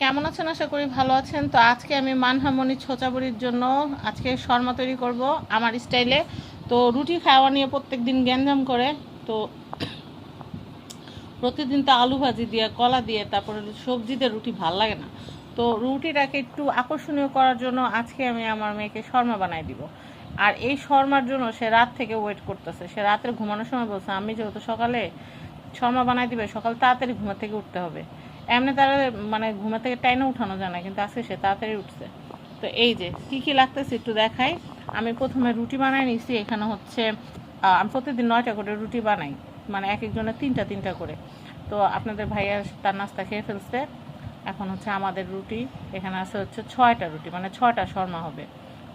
কেমন আছেন? আশা করি ভালো আছেন। তো আজকে আমি মানহামণি ছোচাবুরির জন্য আজকে শর্মা তৈরি করব আমার স্টাইলে। তো রুটি খাওয়া নিয়ে প্রত্যেক দিন গ্যাঞ্জাম করে। তো প্রতিদিন তো আলু ভাজি দিয়ে, কলা দিয়ে, তারপরে সবজিতে রুটি ভালো লাগে না। তো রুটিটাকে একটু আকর্ষণীয় করার জন্য আজকে আমি আমার মেয়েকে শর্মা বানাই দিব। আর এই শর্মার জন্য সে রাত থেকে ওয়েট করতেছে। সে রাতের ঘুমানোর সময় বলছে আমি যেহেতু সকালে শর্মা বানাই দিবে, সকাল তাড়াতাড়ি ঘুমা থেকে উঠতে হবে। এমনি তারা মানে ঘুমা থেকে টাইনে উঠানো যায় না, কিন্তু আজকে সে তাড়াতাড়ি উঠছে। তো এই যে, কী কী লাগতেছে একটু দেখাই। আমি প্রথমে রুটি বানাই নিছি এখানে হচ্ছে আমি প্রতিদিন নয়টা করে রুটি বানাই মানে এক একজনের তিনটা তিনটা করে। তো আপনাদের ভাইয়া তার নাস্তা খেয়ে ফেলছে। এখন হচ্ছে আমাদের রুটি, এখানে আছে হচ্ছে ছয়টা রুটি মানে ছয়টা শর্মা হবে।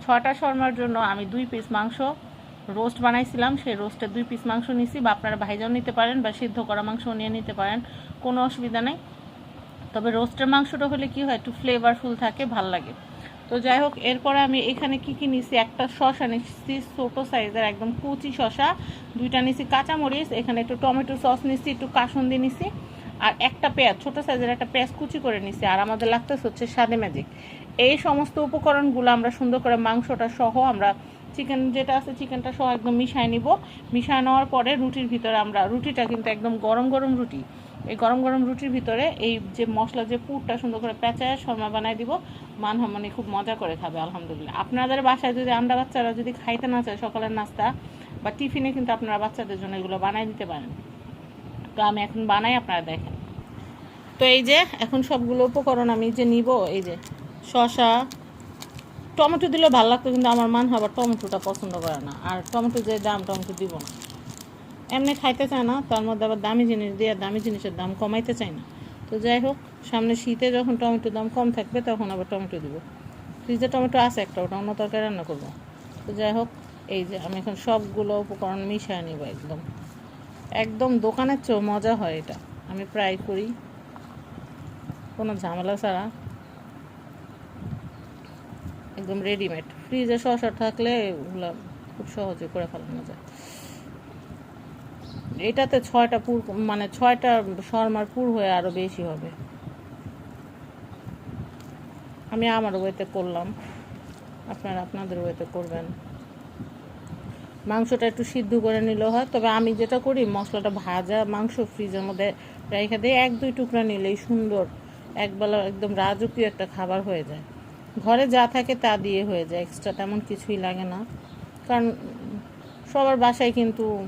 ছয়টা শর্মার জন্য আমি দুই পিস মাংস রোস্ট বানাইছিলাম, সেই রোস্টের দুই পিস মাংস নিছি বা আপনারা ভাইজাও নিতে পারেন, বা সিদ্ধ করা মাংস নিয়ে নিতে পারেন, কোনো অসুবিধা নেই। তবে রোস্টের মাংসটা হলে কি হয়, একটু ফ্লেভারফুল থাকে, ভালো লাগে। তো যাই হোক, এরপরে আমি এখানে কি কি নিছি? একটা শশা নিচ্ছি ছোটো সাইজের একদম কুচি শশা দুইটা নিছি কাঁচামরিচ, এখানে একটু টমেটো সস নিছি, একটু কাসুন্দি নিছি, আর একটা পেঁয়াজ, ছোটো সাইজের একটা পেঁয়াজ কুচি করে নিছি, আর আমাদের লাগতেছে হচ্ছে সাদে ম্যাজিক এই সমস্ত উপকরণগুলো আমরা সুন্দর করে মাংসটা সহ আমরা চিকেন যেটা আছে চিকেনটা সহ একদম মিশাই নিব। মিশায় নেওয়ার পরে রুটির ভিতরে আমরা, রুটিটা কিন্তু একদম গরম গরম রুটি। এই গরম গরম রুটির ভিতরে এই যে মশলা, যে পুরটা সুন্দর করে পেঁচায় শর্মা বানাই দিব মান মানহামনি খুব মজা করে খাবে, আলহামদুলিল্লাহ। আপনাদের বাসায় যদি আন্ডা বাচ্চারা যদি খাইতে না চায় সকালের নাস্তা বা টিফিনে কিন্তু আপনারা বাচ্চাদের জন্য এগুলো বানাই দিতে পারেন। তো আমি এখন বানাই, আপনারা দেখেন। তো এই যে এখন সবগুলো উপকরণ আমি যে নিব, এই যে শশা টমেটো দিলে ভালো লাগতো, কিন্তু আমার মান হবার টমেটোটা পছন্দ করে না। আর টমেটো যে দাম, টমেটো দিব না। এমনি খাইতে চায় না, তার মধ্যে আবার দামি জিনিস দিয়ে দামি জিনিসের দাম কমাইতে চায় না। তো যাই হোক, সামনে শীতে যখন টমেটোর দাম কম থাকবে, তখন আবার টমেটো দিব। ফ্রিজে টমেটো আছে একটা, ওটা অন্য তরকারি রান্না করব। তো যাই হোক, এই যে আমি এখন সবগুলো উপকরণ মিশিয়ে নিব একদম। একদম দোকানের চেয়েও মজা হয় এটা। আমি প্রায় করি। কোনো ঝামেলা ছাড়া। একদম রেডিমেড ফ্রিজে শসা থাকলে ওগুলো খুব সহজে করে ফেলানো যায়। এটাতে ছয়টা পুর মানে ছয়টা শর্মার পুর হয়ে আরও বেশি হবে। আমি আমার ওয়েতে করলাম। আপনারা আপনাদের ওয়েতে করবেন। মাংসটা একটু সিদ্ধ করে নিলেও হয়, তবে আমি যেটা করি, মশলাটা ভাজা মাংস ফ্রিজের মধ্যে রেখে দিয়ে এক দুই টুকরা নিলেই সুন্দর। একবেলা একদম রাজকীয় একটা খাবার হয়ে যায়। ঘরে যা থাকে তা দিয়ে হয়ে যায় এক্সট্রা তেমন কিছুই লাগে না। কারণ সবার বাসায় কিন্তু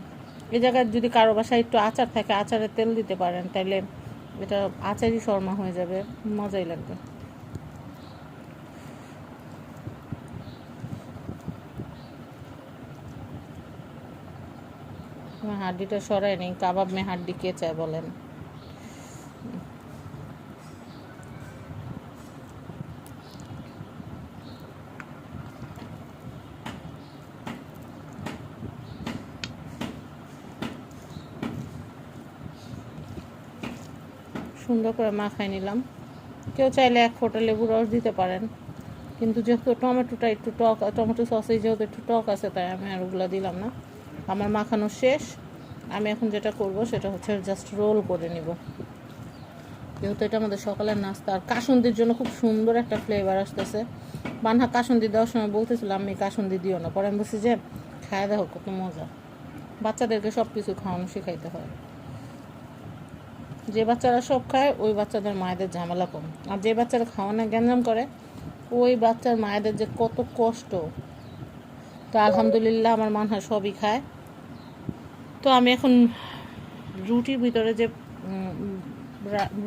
এই জায়গায় যদি কারও বাসায় একটু আচার থাকে, আচারে তেল দিতে পারেন তাহলে এটা আচারই শর্মা হয়ে যাবে, মজাই লাগবে। হাড্ডিটা সরাই নেই, কাবাব মেয়ে হাড্ডি কে চায় বলেন। সুন্দর করে মাখাই নিলাম। কেউ চাইলে এক ফোঁটা লেবু রস দিতে পারেন। কিন্তু যেহেতু টমেটোটা একটু টক, টমেটো সসে যেহেতু একটু টক আছে, তাই আমি আর ওগুলো দিলাম না। আমার মাখানো শেষ। আমি এখন যেটা করব সেটা হচ্ছে জাস্ট রোল করে নিব। যেহেতু এটা আমাদের সকালের নাস্তা, আর কাসুন্দির জন্য খুব সুন্দর একটা ফ্লেভার আসতেছে। বানহা কাসুন্দি দেওয়ার সময় বলতেছিলাম, আমি কাসুন্দি দিও না। পরে আমি বলছি যে, খায় দেখো কত মজা। বাচ্চাদেরকে সব কিছু খাওয়ানো শেখাইতে হয়। যে বাচ্চারা সব খায়, ওই বাচ্চাদের মায়েদের ঝামেলা কম। আর যে বাচ্চারা খাওয়ানো গ্যাঞ্জাম করে, ওই বাচ্চার মায়েদের যে কত কষ্ট। তো আলহামদুলিল্লাহ আমার মানহা সবই খায়। তো আমি এখন রুটির ভিতরে যে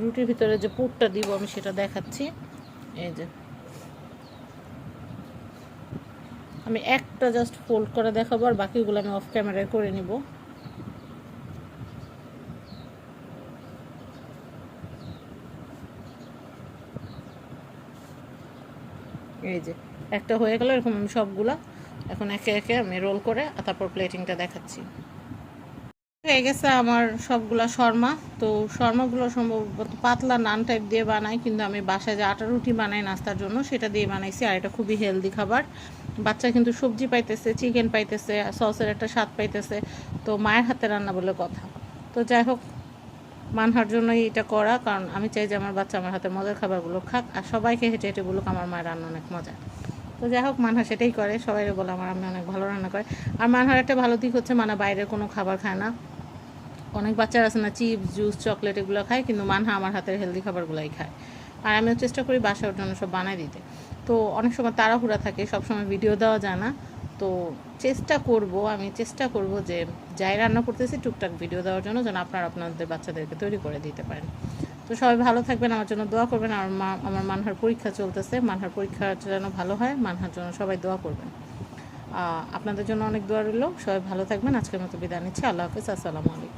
রুটির ভিতরে যে পুরটা দিব, আমি সেটা দেখাচ্ছি। এই যে। আমি একটা জাস্ট ফোল্ড করে দেখাবো, আর বাকিগুলো আমি অফ ক্যামেরায় করে নিব। এই যে, একটা হয়ে গেল এরকম আমি সবগুলা। এখন একে একে আমি রোল করে তারপর প্লেটিংটা দেখাচ্ছি। হয়ে গেছে আমার সবগুলা শর্মা। তো শর্মাগুলো সম্ভবত পাতলা নান টাইপ দিয়ে বানাই, কিন্তু আমি বাসায় যে আটা রুটি বানাই নাস্তার জন্য, সেটা দিয়ে বানাইছি, আর এটা খুবই হেলদি খাবার। বাচ্চা কিন্তু সবজি পাইতেছে চিকেন পাইতেছে সসের একটা স্বাদ পাইতেছে। তো মায়ের হাতে রান্না বলে কথা। তো যাই হোক মানহার জন্যই এটা করা, কারণ আমি চাই যে আমার বাচ্চা আমার হাতে মজার খাবারগুলো খাক, আর সবাইকে হেঁটে হেঁটে বলুক আমার মায়ের রান্না অনেক মজা। তো যাই হোক, মানহা সেটাই করে সবাই বলে আমার আমি অনেক ভালো রান্না করে। আর মানহার একটা ভালো দিক হচ্ছে মানা বাইরের কোনো খাবার খায় না। অনেক বাচ্চারা আছে না, চিপস, জুস, চকলেট এগুলো খায়, কিন্তু মানহা আমার হাতের হেলদি খাবারগুলোই খায়। আর আমিও চেষ্টা করি বাসার জন্য সব বানাই দিতে। তো অনেক সময় তাড়াহুড়া থাকে সব সময় ভিডিও দেওয়া যায় না। তো চেষ্টা করব, আমি চেষ্টা করব যে যাই রান্না করতেছি, টুকটাক ভিডিও দেওয়ার জন্য যেন আপনারা আপনাদের বাচ্চাদেরকে তৈরি করে দিতে পারেন। তো সবাই ভালো থাকবেন, আমার জন্য দোয়া করবেন আমার মা, আমার মানহার পরীক্ষা চলতেছে, মানহার পরীক্ষা যেন ভালো হয়, মানহার জন্য সবাই দোয়া করবেন। আপনাদের জন্য অনেক দোয়া রইল, সবাই ভালো থাকবেন, আজকের মতো বিদায় নিচ্ছি, আল্লাহ হাফিজ, আসসালামু আলাইকুম।